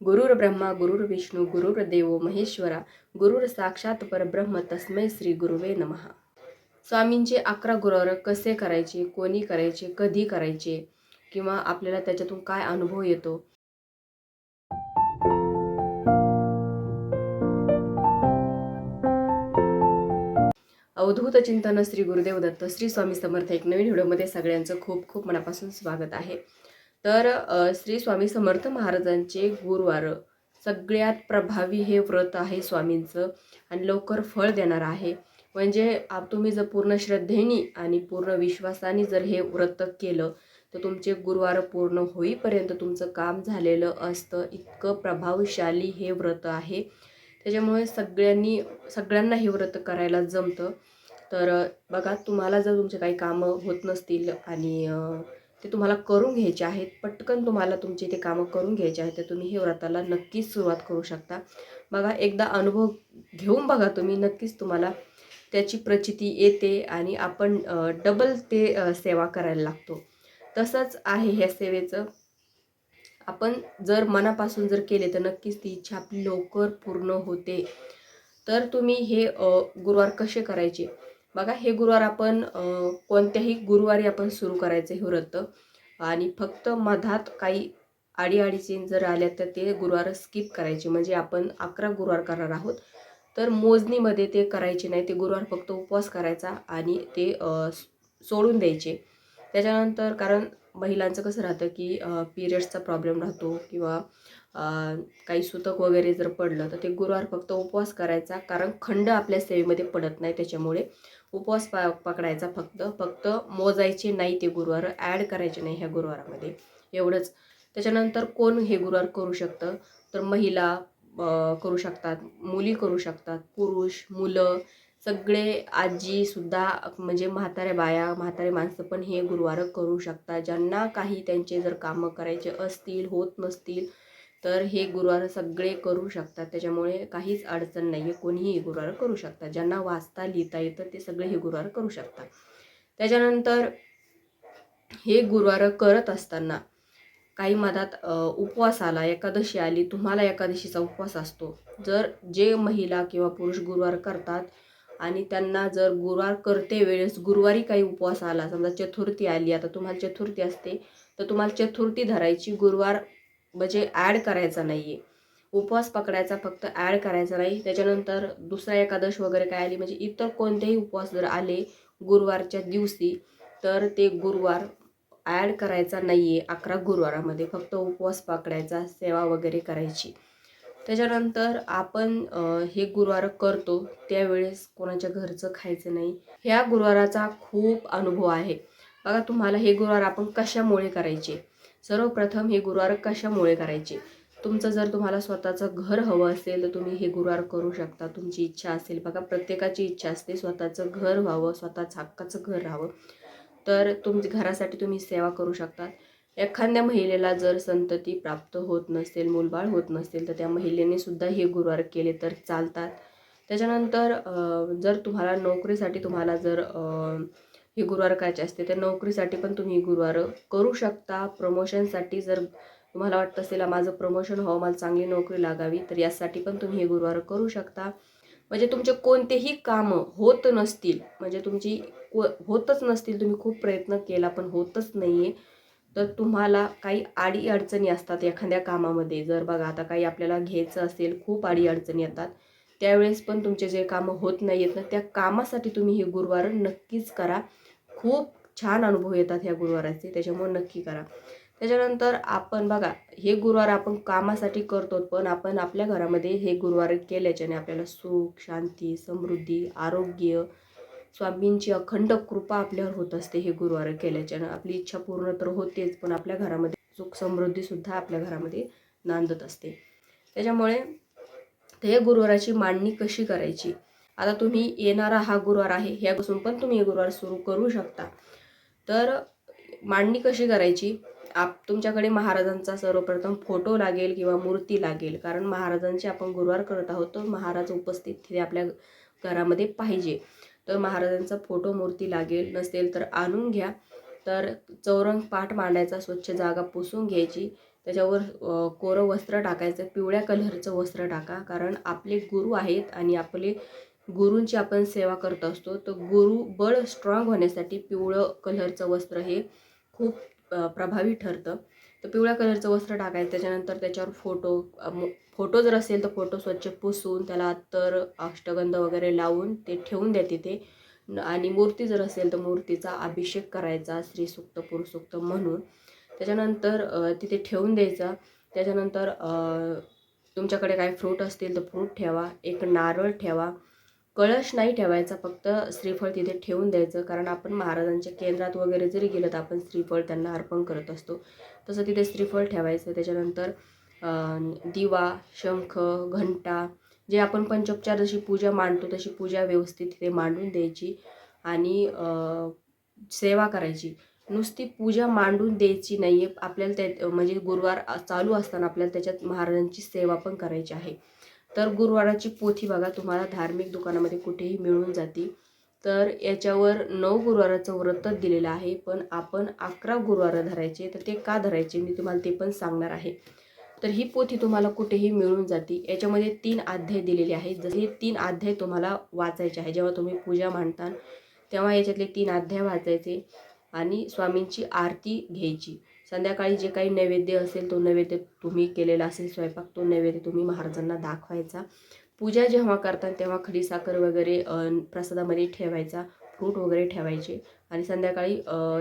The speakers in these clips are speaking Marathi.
गुरुर ब्रह्मा गुरुर विष्णू गुरुर देव महेश्वरा गुरुर साक्षात परब्रह्म तस्मै श्री गुरुवे नमः. स्वामींचे अकरा गुरुवार कसे करायचे कोणी करायचे कधी करायचे किंवा आपल्याला त्याच्यातून काय अनुभव येतो? अवधूत चिंतन श्री गुरुदेव दत्त श्री स्वामी समर्थ एक नवीन व्हिडिओमध्ये सगळ्यांचं खूप खूप मनापासून स्वागत आहे. तर श्री स्वामी समर्थ महाराजांचे गुरुवार. सगळ्यात प्रभावी हे व्रत आहे स्वामींचं आणि लवकर फळ देणार आहे. म्हणजे आप तुम्ही जर पूर्ण श्रद्धेने आणि पूर्ण विश्वासाने जर हे व्रत केलं तर तुमचे गुरुवार पूर्ण होईपर्यंत तुमचं काम झालेलं असतं. इतकं प्रभावशाली हे व्रत आहे. त्याच्यामुळे सगळ्यांनी सगळ्यांना हे व्रत करायला जमतं. तर बघा तुम्हाला जर तुमचे काही कामं होत नसतील आणि ते तुम्हाला करून घ्यायचे आहेत. पटकन तुम्हाला तुमचे ते कामं करून घ्यायचे आहेत. तर तुम्ही हे व्रताला नक्कीच सुरुवात करू शकता. बघा एकदा अनुभव घेऊन बघा तुम्ही. नक्कीच तुम्हाला त्याची प्रचिती येते आणि आपण डबल ते सेवा करायला लागतो. तसंच आहे ह्या सेवेचं. आपण जर मनापासून जर केले तर नक्कीच ती इच्छा आपली लवकर पूर्ण होते. तर तुम्ही हे गुरुवार कसे करायचे? बघा हे गुरुवार आपण कोणत्याही गुरुवारी आपण सुरू करायचं हे व्रत. आणि फक्त मधात काही अडीअडचणी जर आल्या तर ते गुरुवार स्किप करायचे. म्हणजे आपण अकरा गुरुवार करणार आहोत. तर मोजणीमध्ये ते करायचे नाही. ते गुरुवार फक्त उपवास करायचा आणि ते सोडून द्यायचे. त्याच्यानंतर कारण महिलांचं कसं राहतं की पिरियड्सचा प्रॉब्लेम राहतो किंवा काही सुतक वगैरे जर पडलं तर ते गुरुवार फक्त उपवास करायचा. कारण खंड आपल्या सेवेमध्ये पडत नाही. त्याच्यामुळे उपवास पा पकडायचा फक्त फक्त मोजायचे नाही ते गुरुवार ॲड करायचे नाही ह्या गुरुवारामध्ये. एवढंच. त्याच्यानंतर कोण हे गुरुवार करू शकतं? तर महिला करू शकतात मुली करू शकतात पुरुष मुलं सगळे आजीसुद्धा म्हणजे म्हाताऱ्या बाया म्हातारे माणसं पण हे गुरुवार करू शकतात. ज्यांना काही त्यांचे जर कामं करायचे असतील होत नसतील तर हे गुरुवार सगळे करू शकतात. त्याच्यामुळे काहीच अडचण नाही आहे कोणीही गुरुवार करू शकतात. ज्यांना वाचता लिहिता येतं ते सगळे हे गुरुवार करू शकतात. त्याच्यानंतर हे गुरुवार करत असताना काही मधात उपवास आला. एकादशी आली. तुम्हाला एकादशीचा उपवास असतो. जर जे महिला किंवा पुरुष गुरुवार करतात आणि त्यांना जर गुरुवार करते वेळेस गुरुवारी काही उपवास आला समजा चतुर्थी आली आता तुम्हाला चतुर्थी असते तर तुम्हाला चतुर्थी धरायची गुरुवार म्हणजे ॲड करायचा नाही आहे उपवास पकडायचा फक्त ॲड करायचा नाही. त्याच्यानंतर दुसरा एकादश वगैरे काय आली म्हणजे इतर कोणतेही उपवास जर आले गुरुवारच्या दिवशी तर ते गुरुवार ॲड करायचा नाही आहे अकरा गुरुवारामध्ये. फक्त उपवास पकडायचा सेवा वगैरे करायची. त्याच्यानंतर आपण हे गुरुवार करतो. त्यावेळेस कोणाच्या घरचं खायचं नाही. ह्या गुरुवाराचा खूप अनुभव आहे. बघा तुम्हाला हे गुरुवार आपण कशामुळे करायचे? सर्वप्रथम हे गुरुवार कशामुळे करायचे? तुमचं जर तुम्हाला स्वतःचं घर हवं असेल तर तुम्ही हे गुरुवार करू शकता. तुमची इच्छा असेल. बघा प्रत्येकाची इच्छा असते स्वतःचं घर व्हावं स्वतःचं हक्काचं घर राहावं. तर तुमच्या घरासाठी तुम्ही सेवा करू शकता. एखाद्या महिलेला जर संतती प्राप्त होत नसेल मूलबाळ होत नसेल तर त्या महिलेने सुद्धा हे गुरुवार केले तर चालतात. त्याच्यानंतर जर तुम्हाला नोकरीसाठी तुम्हाला जर हे गुरुवार करायचे असते. तर नोकरीसाठी पण तुम्ही गुरुवार करू शकता. प्रमोशनसाठी जर तुम्हाला वाटत असेल माझं प्रमोशन हो, व्हावं मला चांगली नोकरी लागावी तर यासाठी पण तुम्ही हे गुरुवार करू शकता. म्हणजे तुमचे कोणतेही कामं होत नसतील म्हणजे तुमची को- होतच नसतील तुम्ही खूप प्रयत्न केला पण होतच नाही आहे तर तुम्हाला काही आडी अडचणी असतात एखाद्या कामामध्ये. जर बघा आता काही आपल्याला घ्यायचं असेल खूप आडी अडचणी येतात. त्यावेळेस पण तुमचे जे कामं होत नाही आहेत ना त्या कामासाठी तुम्ही हे गुरुवार नक्कीच करा. खूप छान अनुभव येतात ह्या गुरुवाराचे त्याच्यामुळे नक्की करा. त्याच्यानंतर आपण बघा हे गुरुवार आपण कामासाठी करतो पण आपण आपल्या घरामध्ये हे गुरुवार केल्याच्याने आपल्याला सुख शांती समृद्धी आरोग्य स्वामींची अखंड कृपा आपल्यावर होत असते हे गुरुवार केल्याच्यानं. आपली इच्छा पूर्ण तर होतेच पण आपल्या घरामध्ये सुख समृद्धीसुद्धा आपल्या घरामध्ये नांदत असते. त्याच्यामुळे तर हे गुरुवाराची मांडणी कशी करायची? आता तुम्ही येणारा हा गुरुवार आहे ह्यापासून पण तुम्ही हे गुरुवार सुरू करू शकता. तर मांडणी कशी करायची? आप तुमच्याकडे महाराजांचा सर्वप्रथम फोटो लागेल किंवा मूर्ती लागेल. कारण महाराजांचे आपण गुरुवार करत आहोत तर महाराज उपस्थित तिथे आपल्या घरामध्ये पाहिजे. तर महाराजांचा फोटो मूर्ती लागेल नसेल तर आणून घ्या. तर चौरंग पाठ मांडायचा स्वच्छ जागा पुसून घ्यायची. त्याच्यावर कोरं वस्त्र टाकायचं पिवळ्या कलरचं वस्त्र टाका. कारण आपले गुरु आहेत आणि आपले गुरूंची आपण सेवा करत असतो. तर गुरु बळ स्ट्रॉंग होण्यासाठी पिवळं कलरचं वस्त्र हे खूप प्रभावी ठरतं. तर पिवळ्या कलरचं वस्त्र टाकायचं. त्याच्यानंतर त्याच्यावर फोटो फोटो जर असेल तर फोटो स्वच्छ पुसून त्याला तर अष्टगंध वगैरे लावून ते ठेवून द्या तिथे. आणि मूर्ती जर असेल तर मूर्तीचा अभिषेक करायचा श्रीसुक्त पुरुषुक्त म्हणून. त्याच्यानंतर तिथे ठेवून द्यायचा. त्याच्यानंतर तुमच्याकडे काय फ्रूट असतील तर फ्रूट ठेवा. एक नारळ ठेवा. कळश नाही ठेवायचा फक्त श्रीफळ तिथे ठेवून द्यायचं. कारण आपण महाराजांच्या केंद्रात वगैरे जरी गेलं तर आपण श्रीफळ त्यांना अर्पण करत असतो. तसं तिथे श्रीफळ ठेवायचं. त्याच्यानंतर दिवा शंख घंटा जे आपण पंचोपचार जशी पूजा मांडतो तशी पूजा व्यवस्थित तिथे मांडून द्यायची आणि सेवा करायची. नुसती पूजा मांडून द्यायची नाही आहे आपल्याला त्या म्हणजे गुरुवार चालू असताना आपल्याला त्याच्यात महाराजांची सेवा पण करायची आहे. तर गुरुवाराची पोथी बघा तुम्हाला धार्मिक दुकानामध्ये कुठेही मिळून जाते. तर याच्यावर नऊ गुरुवाराचं व्रतच दिलेलं आहे. पण आपण अकरा गुरुवार धरायचे तर ते का धरायचे? मी तुम्हाला ते पण सांगणार आहे. तर ही पोथी तुम्हाला कुठेही मिळून जाते. याच्यामध्ये तीन अध्याय दिलेले आहेत. जसे हे तीन अध्याय तुम्हाला वाचायचे आहे जेव्हा तुम्ही पूजा मांडता तेव्हा याच्यातले तीन अध्याय वाचायचे आणि स्वामींची आरती घ्यायची. संध्याकाळी जे काही नैवेद्य असेल तो नैवेद्य तुम्ही केलेला असेल स्वयंपाक तो नैवेद्य तुम्ही महाराजांना दाखवायचा. पूजा जेव्हा करतात तेव्हा खडीसाखर वगैरे प्रसादामध्ये ठेवायचा फ्रूट वगैरे ठेवायचे आणि संध्याकाळी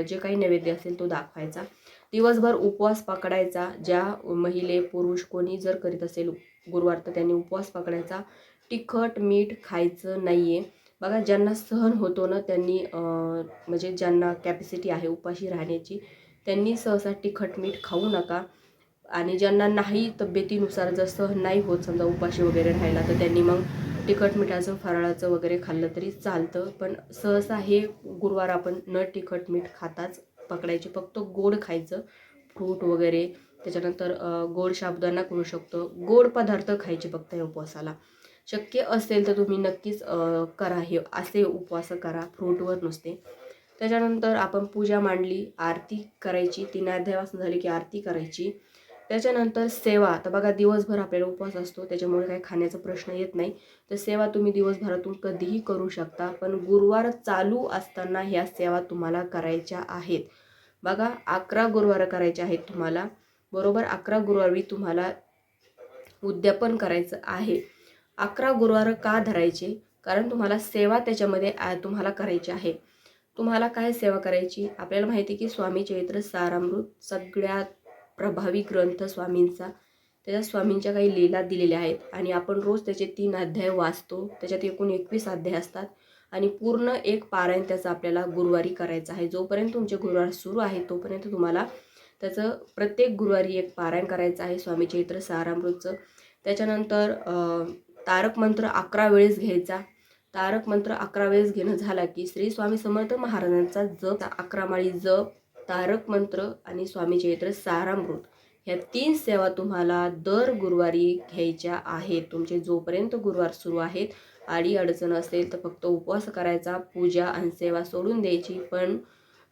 जे काही नैवेद्य असेल तो दाखवायचा. दिवसभर उपवास पकडायचा ज्या महिले पुरुष कोणी जर करीत असेल गुरुवार तर त्यांनी उपवास पकडायचा. तिखट मीठ खायचं नाही आहे बघा ज्यांना सहन होतो ना त्यांनी म्हणजे ज्यांना कॅपॅसिटी आहे उपाशी राहण्याची त्यांनी सहसा तिखट मीठ खाऊ नका. आणि ज्यांना नाही तब्येतीनुसार जर सहन नाही होत समजा उपाशी वगैरे राहिला तर त्यांनी मग तिखट मिठाचं फराळाचं वगैरे खाल्लं तरी चालतं. पण सहसा हे गुरुवार आपण न तिखट मीठ खाताच पकडायचे. फक्त गोड खायचं. फ्रूट वगैरे. त्याच्यानंतर गोड साबुदाणा करू शकतो. गोड पदार्थ खायचे फक्त या उपवासाला. शक्य असेल तर तुम्ही नक्कीच करा हे. असे उपवास करा. फ्रूटवर नुसते. त्याच्यानंतर आपण पूजा मांडली. आरती करायची. तीन अध्यायवासन झाली की आरती करायची. त्याच्यानंतर सेवा. तर बघा दिवसभर आपल्याला उपवास असतो. त्याच्यामुळे काही खाण्याचा प्रश्न येत नाही. तर सेवा तुम्ही दिवसभरातून कधीही करू शकता. पण गुरुवार चालू असताना ह्या सेवा तुम्हाला करायच्या आहेत. बघा अकरा गुरुवार करायचे आहेत तुम्हाला. बरोबर अकरा गुरुवारी तुम्हाला उद्यापन करायचं आहे. अकरा गुरुवार का धरायचे? कारण तुम्हाला सेवा त्याच्यामध्ये तुम्हाला करायची आहे. तुम्हाला काय सेवा करायची? आपल्याला माहिती आहे की स्वामी चरित्र सारामृत सगळ्यात प्रभावी ग्रंथ स्वामींचा. त्याच्यात स्वामींच्या काही लीला दिलेल्या आहेत. आणि आपण रोज त्याचे तीन अध्याय वाचतो. त्याच्यात एकूण एकवीस अध्याय असतात. आणि पूर्ण एक पारायण त्याचं आपल्याला गुरुवारी करायचं आहे. जोपर्यंत तुमचे गुरुवार सुरू आहे तोपर्यंत तुम्हाला त्याचं प्रत्येक गुरुवारी एक पारायण करायचं आहे. स्वामी चैत्र सारामृतचं. त्याच्यानंतर तारक मंत्र अकरा वेळेस घ्यायचा. तारक मंत्र अकरा वेळेस घेणं झाला की श्री स्वामी समर्थ महाराजांचा जप अकरा माळी जप तारक मंत्र आणि स्वामी चैत्र सारामृत. ह्या तीन सेवा तुम्हाला दर गुरुवारी घ्यायच्या आहेत. तुमचे जोपर्यंत गुरुवार सुरू आहेत आडी अडचण असेल तर फक्त उपवास करायचा पूजा आणि सेवा सोडून द्यायची. पण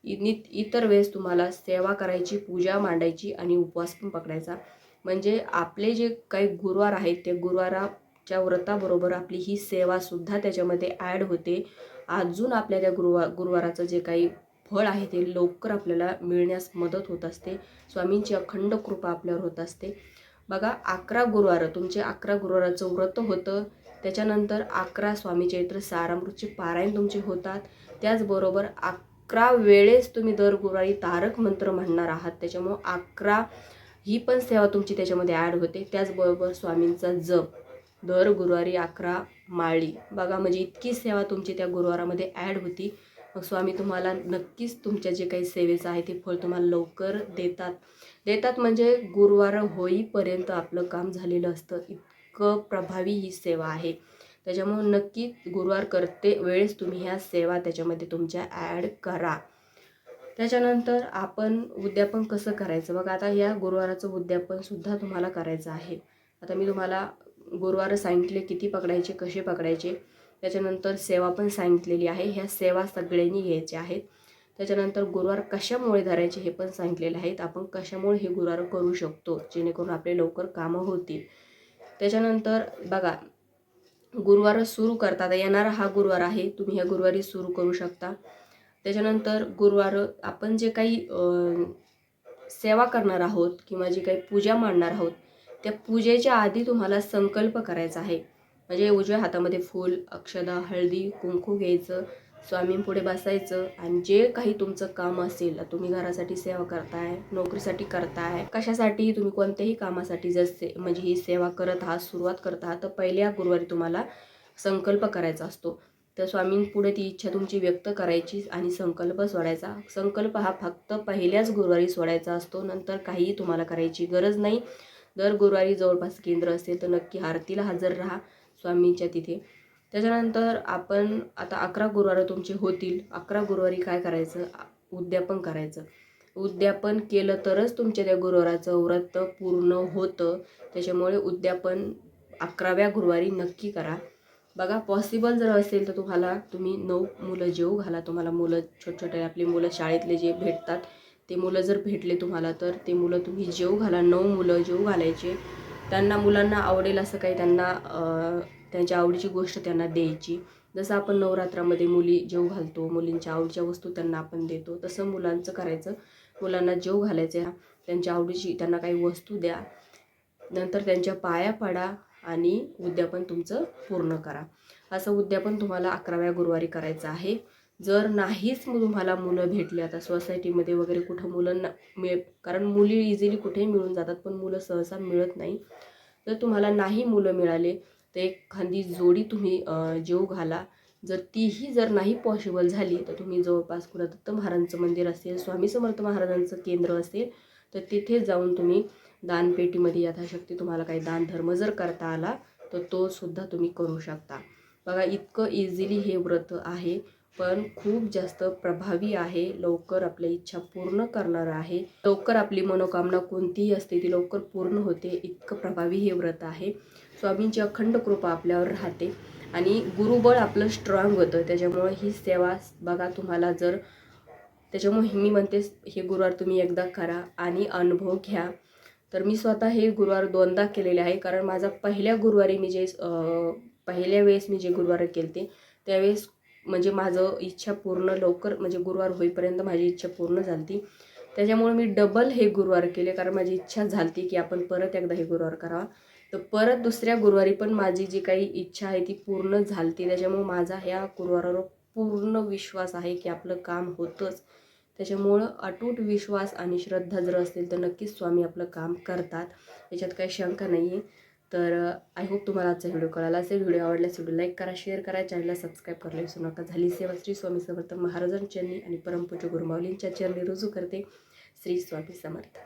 इतर वेळेस तुम्हाला सेवा करायची पूजा मांडायची आणि उपवास पण पकडायचा. म्हणजे आपले जे काही गुरुवार आहेत ते गुरुवाराच्या व्रताबरोबर आपली ही सेवासुद्धा त्याच्यामध्ये ॲड होते. अजून आपल्या त्या गुरुवार गुरुवाराचं जे काही फळ आहे ते लवकर आपल्याला मिळण्यास मदत होत असते. स्वामींची अखंड कृपा आपल्यावर होत असते. बघा अकरा गुरुवार तुमचे अकरा गुरुवाराचं व्रत होतं. त्याच्यानंतर अकरा स्वामीचरित्र सारामृतचे पारायण तुमचे होतात. त्याचबरोबर अकरा वेळेस तुम्ही दर गुरुवारी तारक मंत्र म्हणणार आहात. त्याच्यामुळं अकरा ही पण सेवा तुमची त्याच्यामध्ये ॲड होते. त्याचबरोबर स्वामींचा जप दर गुरुवारी अकरा माळी. बघा म्हणजे इतकी सेवा तुमची त्या गुरुवारामध्ये ॲड होती. मग स्वामी तुम्हाला नक्कीच तुमच्या जे काही सेवेचं आहे ते फळ तुम्हाला लवकर देतात. देतात म्हणजे गुरुवार होईपर्यंत आपलं काम झालेलं असतं. इत प्रभावी ही सेवा आहे. त्याच्यामुळं नक्की गुरुवार करते वेळेस तुम्ही ह्या सेवा त्याच्यामध्ये तुमच्या ॲड करा. त्याच्यानंतर आपण उद्यापन कसं करायचं? बघा आता या गुरुवाराचं उद्यापनसुद्धा तुम्हाला करायचं आहे. आता मी तुम्हाला गुरुवार सांगितले किती पकडायचे कसे पकडायचे त्याच्यानंतर सेवा पण सांगितलेली आहे. ह्या सेवा सगळ्यांनी घ्यायच्या आहेत. त्याच्यानंतर गुरुवार कशामुळे धरायचे हे पण सांगितलेले आहेत आपण कशामुळे हे गुरुवार करू शकतो? जेणेकरून आपले लवकर कामं होतील. त्याच्यानंतर बघा गुरुवार सुरू करतात येणारा हा गुरुवार आहे. तुम्ही ह्या गुरुवारी सुरू करू शकता. त्याच्यानंतर गुरुवार आपण जे काही सेवा करणार आहोत किंवा जी काही पूजा मांडणार आहोत त्या पूजेच्या आधी तुम्हाला संकल्प करायचा आहे. म्हणजे उजव्या हातामध्ये फूल अक्षदा हळदी कुंकू घ्यायचं स्वामींपुढे बसायचं आणि जे काही तुमचं काम असेल तुम्ही घरासाठी सेवा करताय नोकरीसाठी करताय कशासाठी तुम्ही कोणत्याही कामासाठी जर से म्हणजे ही सेवा करत आहात सुरुवात करत आहात तर पहिल्या गुरुवारी तुम्हाला संकल्प करायचा असतो. तर स्वामींपुढे ती इच्छा तुमची व्यक्त करायची आणि संकल्प सोडायचा. संकल्प हा फक्त पहिल्याच गुरुवारी सोडायचा असतो नंतर काहीही तुम्हाला करायची गरज नाही. दर गुरुवारी जवळपास केंद्र असेल तर नक्की आरतीला हजर राहा स्वामींच्या तिथे. त्याच्यानंतर आपण आता अकरा गुरुवार तुमचे होतील. अकरा गुरुवारी काय करायचं? उद्यापन करायचं. उद्यापन केलं तरच तुमच्या त्या गुरुवाराचं व्रत पूर्ण होतं. त्याच्यामुळे उद्यापन अकराव्या गुरुवारी नक्की करा. बघा पॉसिबल जर असेल तर तुम्हाला तुम्ही नऊ मुलं जेऊ घाला. तुम्हाला मुलं छोटे छोटे आपली मुलं शाळेतले जे भेटतात ते मुलं जर भेटले तुम्हाला तर ते मुलं तुम्ही जेऊ घाला. नऊ मुलं जेऊ घालायचे. त्यांना मुलांना आवडेल असं काही त्यांना त्यांच्या आवडीची गोष्ट त्यांना द्यायची. जसं आपण नवरात्रामध्ये मुली जेव घालतो मुलींच्या आवडीच्या वस्तू त्यांना आपण देतो तसं मुलांचं करायचं. मुलांना जेव घालायचं त्यांच्या आवडीची त्यांना काही वस्तू द्या. नंतर त्यांच्या पाया पडा आणि उद्यापन तुमचं पूर्ण करा. असं उद्यापन तुम्हाला अकराव्या गुरुवारी करायचं आहे. जर नाहीच मग तुम्हाला मुलं भेटली आता सोसायटीमध्ये वगैरे कुठं मुलं ना मिळ कारण मुली इझिली कुठेही मिळून जातात पण मुलं सहसा मिळत नाही. जर तुम्हाला नाही मुलं मिळाले तर एखादी जोडी तुम्ही जेऊ घाला. जर तीही जर नाही पॉसिबल झाली तर तुम्ही जवळपास कुठं महाराजांचं मंदिर असेल स्वामी समर्थ महाराजांचं केंद्र असेल तर तिथे जाऊन तुम्ही दानपेटीमध्ये यथाशक्ती तुम्हाला काही दानधर्म जर करता आला तर तो सुद्धा तुम्ही करू शकता. बघा इतकं इझिली हे व्रत आहे. पण खूप जास्त प्रभावी आहे. लवकर आपल्या इच्छा पूर्ण करणारं आहे. लवकर आपली मनोकामना कोणतीही असते ती लवकर पूर्ण होते. इतकं प्रभावी हे व्रत आहे. स्वामींची अखंड कृपा आपल्यावर राहते आणि गुरुबळ आपलं स्ट्रॉंग होतं. त्याच्यामुळे ही सेवा बघा तुम्हाला जर त्याच्यामुळे मी म्हणते हे गुरुवार तुम्ही एकदा करा आणि अनुभव घ्या. तर मी स्वतः हे गुरुवार दोनदा केलेले आहे. कारण माझा पहिल्या गुरुवारी मी जे पहिल्या वेळेस मी जे गुरुवार केले ते त्यावेळेस म्हणजे माझं इच्छा पूर्ण लवकर म्हणजे गुरुवार होईपर्यंत माझी इच्छा पूर्ण झाली त्याच्यामुळे मी डबल हे गुरुवार केले कारण माझी इच्छा झाली की आपण परत एकदा हे गुरुवार करावा. तर परत दुसऱ्या गुरुवारी पण माझी जी काही इच्छा आहे ती पूर्ण झाली त्याच्यामुळे माझा ह्या गुरुवारावर पूर्ण विश्वास आहे की आपलं काम होतंच. त्याच्यामुळं अटूट विश्वास आणि श्रद्धा जर असेल तर नक्कीच स्वामी आपलं काम करतात. याच्यात काही शंका नाही आहे तर आय होप तुम्हाला आजचा व्हिडिओ कळाला असेल. व्हिडिओ आवडल्यास व्हिडिओ लाईक करा शेअर करा. चॅनलला सबस्क्राईब करायला विसरू नका. झाली सेवा श्री स्वामी समर्थ महाराजांच्यांनी आणि परमपूज्य गुरुमाऊलींच्या चरणी रुजू करते. श्री स्वामी समर्थ.